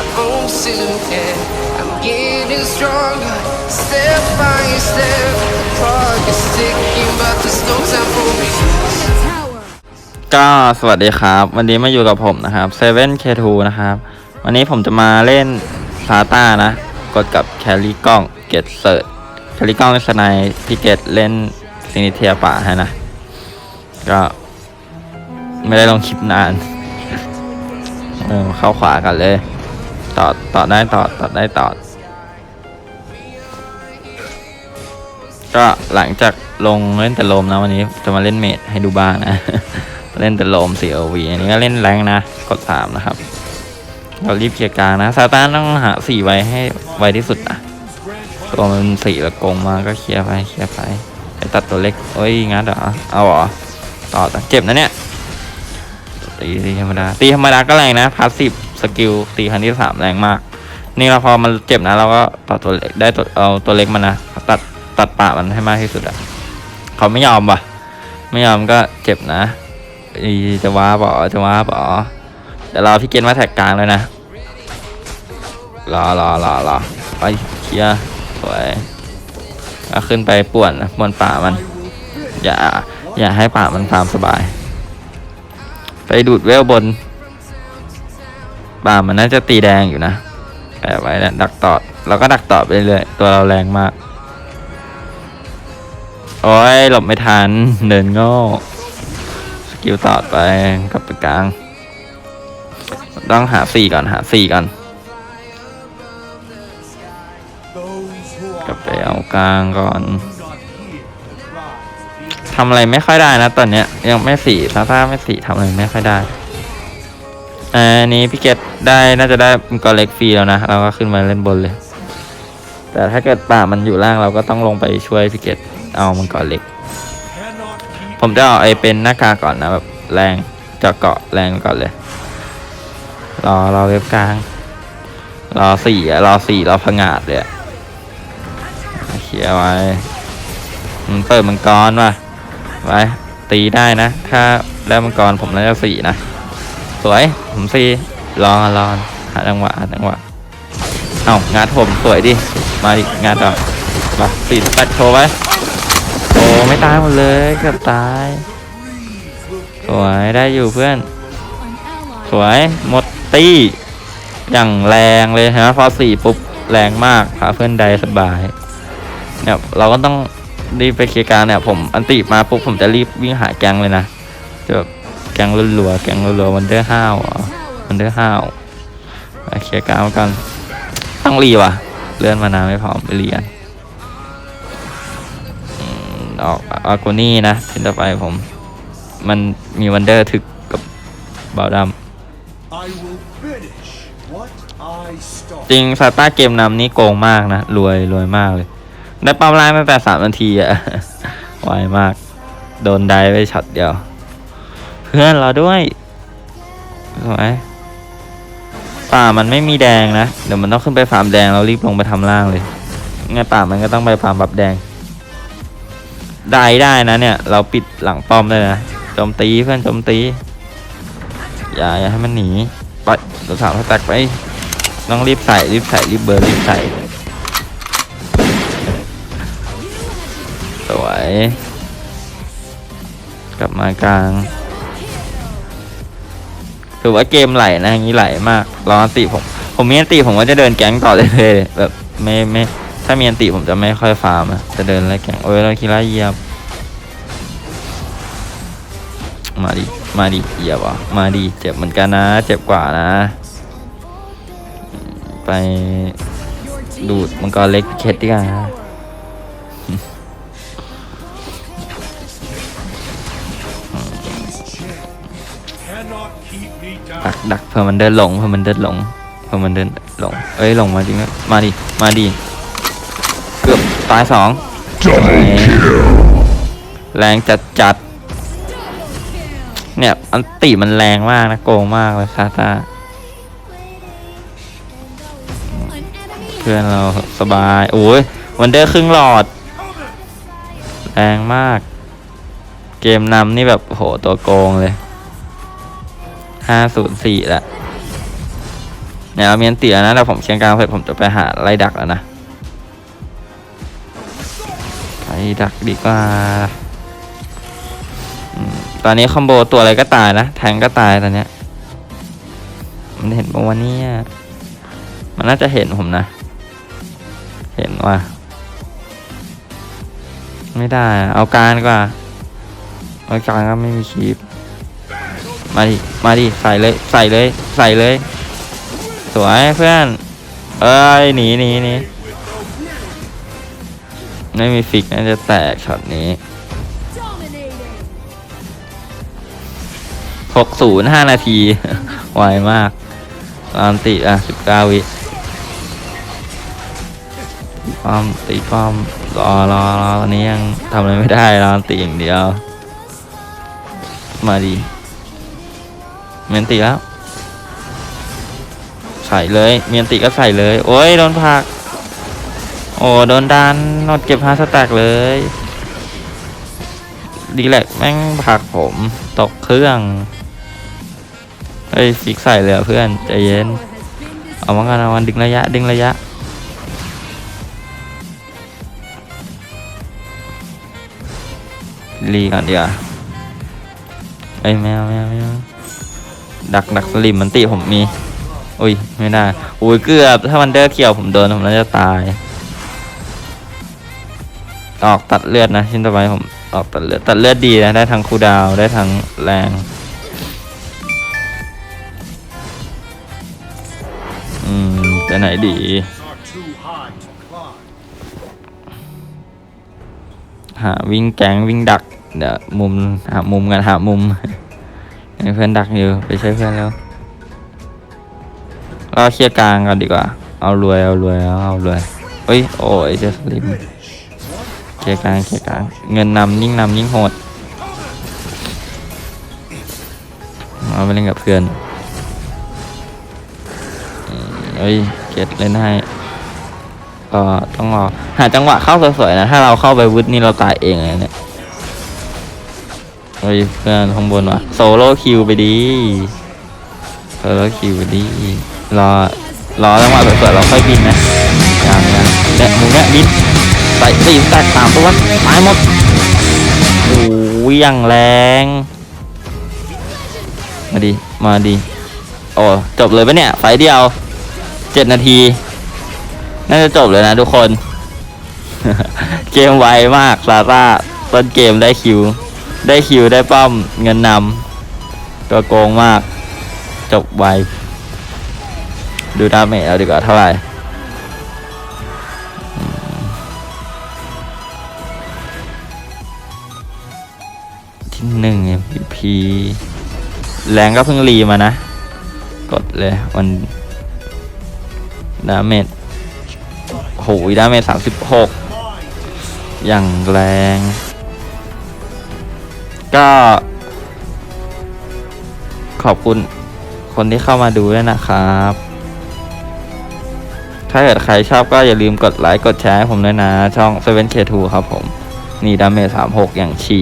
my own silhouette. I'm getting stronger, step by step. The clock is ticking, but there's no time for me. ก็สวัสดีครับ วันนี้มาอยู่กับผมนะครับ 7K2 นะครับ วันนี้ผมจะมาเล่นซาต้านะ กดกับแคลรี่กล้องเกตเซิร์ชแคลรี่กล้องเป็นสไนพี่เกตเล่นซินิเทียป่าให้นะ ก็ไม่ได้ลองคลิปนาน เออเข้าขวากันเลย ต่อต่อได้ต่อต่อได้ต่อก็หลังจากลงเล่นแต่ลมนะวันนี้จะมาเล่นเมดให้ดูบ้างนะ เล่นแต่ลม 4OV อันนี้ก็เล่นแรงนะ กด3นะครับ เรารีบเคลียร์กลางนะซาตานต้องหา4ไว้ให้ไวที่สุดนะตัวมันสี่ละกงมาก็เคลียร์ไปเคลียร์ไปไปตัดตัวเล็กโอ้ยงั้นเหรอเอาเหรอต่อต่เจ็บนะเนี่ยตีตีธรรมดาตีธรรมดาก็แรงนะพาสซีฟ สกิลตีครั้งที่สามแรงมาก นี่เราพอมันเจ็บนะเราก็ต่อตัวเล็กได้ตัวเอาตัวเล็กมันนะตัดตัดปากมันให้มากที่สุดอะเขาไม่ยอมว่ะ ไม่ยอมก็เจ็บนะอีจะว้าบอจะว้าบอเดี๋ยวรอพี่เกณฑ์มาแท็กกลางเลยนะรอรอรอรอไปเคลียร์สวยก็ขึ้นไปป่วนนะป่วนป่ามัน อย่า อย่าให้ป่ามันฟาร์มสบาย ไปดูดเวลบน ป่ามันน่าจะตีแดงอยู่นะแอบไว้นะดักตอดเราก็ดักตอดไปเรื่อยตัวเราแรงมาก โอ้ยหลบไม่ทัน เดินโง่สกิลตอดไปกลับไปกลาง ต้องหาสี่ก่อนหาสี่ก่อนกลับไปเอากลางก่อนทำอะไรไม่ค่อยได้นะตอนเนี้ยยังไม่สี่ซาซ่าไม่สี่ทำอะไรไม่ค่อยได้ อันนี้พี่เกตได้น่าจะได้มังกรเล็กฟรีแล้วนะ เราก็ขึ้นมาเล่นบนเลย แต่ถ้าเกิดป่ามันอยู่ล่างเราก็ต้องลงไปช่วยพี่เกตเอามังกรเล็ก ผมจะเอาไอเป็นหน้ากากก่อนนะแบบแรงจะเกาะแรงก่อนเลย รอรอเว็บกลาง รอสี่รอสี่รอพงาดเลยเคลียไว้มันเปิดมังกรว่ะไว้ตีได้นะ ถ้าได้มังกรผมน่าจะสี่นะ สวย ผมสี่รอรอหาจังหวะหาจังหวะ เอ้างานผมสวยดิ มาดิงานต่อมาสี่แปดโชว์ไว้โอ้ไม่ตายหมดเลยเกือบตาย สวยได้อยู่เพื่อน สวยหมดตี้อย่างแรงเลยฮะพอสี่ปุ๊บแรงมากพาเพื่อนใดสบายเนี่ยเราก็ต้องรีบไปเคลียร์การเนี่ยผมอันติมาปุ๊บผมจะรีบวิ่งหาแกงเลยนะจะแบบ แกงรัวๆแกงรัวๆวันเดอร์ห้าววันเดอร์ห้าวไปเคลียร์การมากัน ต้องรีว่ะ เลื่อนมานานไม่พอไปเรียนออกอากูนี่นะทีต่อไปผม มันมีวันเดอร์ถึกกับเบาด I will finish what I ำ start. จริงซาต้าเกมนำนี่โกงมากนะ รวยรวยมากเลย ได้ปั๊มไลน์มาแต่สามนาทีอะไวมาก โดนได้ไปช็อตเดียวเพื่อนเราด้วยสวยป่ามันไม่มีแดงนะ เดี๋ยวมันต้องขึ้นไปฟาร์มแดงเรารีบลงไปทำล่างเลยไงป่ามันก็ต้องไปฟาร์มบับแดง ได้ได้นะเนี่ย เราปิดหลังป้อมได้นะโจมตีเพื่อนโจมตี อย่าอย่าให้มันหนีไปเราสามให้แตกไปต้องรีบใส่รีบใส่รีบเบอร์รีบใส่สวยกลับมากลาง ถือว่าเกมไหลนะอย่างนี้ไหลมากรออันติผม ผมมีอันติผมก็จะเดินแก๊งต่อเลยเลยแบบไม่ไม่ถ้ามีอันติผมจะไม่ค่อยฟาร์มอะจะเดินไล่แก๊งโอ้ยเราคีร่าเยียบมาดิมาดิเหยียบอะมาดิเจ็บเหมือนกันนะ เจ็บกว่านะ ไปดูดมังกรเล็กเคสดีกว่า ดักดักเพื่อมันเดินหลงเพื่อมันเดินหลงเพื่อมันเดินหลงเอ้ยหลงมาจริงนะมาดิมาดิเกือบตายสองแรงจัดจัดเนี่ยอันติมันแรงมากนะโกงมากเลยซาตาเพื่อนเราสบายโอ้ยวันเดอร์ครึ่งหลอด แรงมาก เกมนำนี่แบบโหตัวโกงเลย ห้าศูนย์สี่ละเนี่ยเอาเมียนเตียนะแต่ผมเชียงกลางเสร็จผมจะไปหาไล่ดักแล้วนะไปดักดีกว่าตอนนี้คอมโบตัวอะไรก็ตายนะ แทงก็ตายตอนเนี้ย มันเห็นปะวันนี้มันน่าจะเห็นผมนะ เห็นว่า ไม่ได้ เอาการกว่า เอาการก็ไม่มีคีบ มาดิ มาดิ ใส่เลย ใส่เลย ใส่เลย สวยเพื่อน เอ้ย หนีหนีหนีไม่มีฟิกน่าจะแตกช็อตนี้หกศูนย์ห้านาที ไวมากตามติอะสิบเก้าวิป้อมตีป้อมรอรอรอตอนนี้ยังทำอะไรไม่ได้รอตีอย่างเดียว มาดี เมียนตีแล้ว ใส่เลย เมียนติก็ใส่เลย โอ้ยโดนผัก โอ้โดนดันนอดเก็บฮาสแต็กเลย ดีแหละแม่งผักผมตกเครื่องเฮ้ยฟิกใส่เลยเพื่อนใจเย็น เอามากันเอามันดึงระยะ ดึงระยะรีก่อนดีกว่าเอ้ยแมวแมวแมว ดักดักสลิมมันติผมมี อุ้ย ไม่ได้อุ้ยเกือบ ถ้ามันเดอร์เขียวผมโดนผมน่าจะตาย ออกตัดเลือดนะชิ้นต่อไปผมออกตัดเลือดตัดเลือดดีนะได้ทั้งคูดาวได้ทั้งแรงอืมไปไหนดีหาวิ่งแกงวิ่งดักเดี๋ยวมุมหามุมกันหามุม เพื่อนดักอยู่ไปช่วยเพื่อนแล้วก็เคลียร์กลางก่อนดีกว่า เอารวยเอารวยเอาเอารวยเฮ้ยโอ้ยเจสลิมเคลียร์กลางเคลียร์กลางเงินนำยิ่งนำยิ่งโหดเอาไปเล่นกับเพื่อนเฮ้ยเกียรเล่นให้ก็ต้องรอหาจังหวะเข้าสวยๆนะ ถ้าเราเข้าไปวุฒนี่เราตายเองเลยเนี่ย เฮ้ยเพื่อนข้างบนว่ะโซโล่คิวไปดีโซโล่คิวไปดีรอรอจังหวะสวยๆเราค่อยบินนะอย่างเงี้ยเนี่ยหมูเนี่ยบินใส่สี่แตกสามตัวตายหมดโอ้ยอย่างแรง มาดิมาดิโอ้จบเลยปะเนี่ยไฟเดียวเจ็ดนาที น่าจะจบเลยนะทุกคน เกมไวมากซาร่าต้นเกมได้คิว ได้คิวได้ป้อมเงินนำตัวโกงมาก จบไวดูดาเมจเอาดีกว่าเท่าไหร่ที่หนึ่ง MVP แรงก็เพิ่งรีมานะ กดเลยวันดาเมจโหยดาเมจสามสิบหกอย่างแรง ก็ ขอบคุณคนที่เข้ามาดูด้วยนะครับ ถ้าเกิดใครชอบก็อย่าลืมกดไลค์กดแชร์ให้ผมด้วยนะ ช่อง 7K2 ครับผม นี่ดาเมจ36 อย่างฉี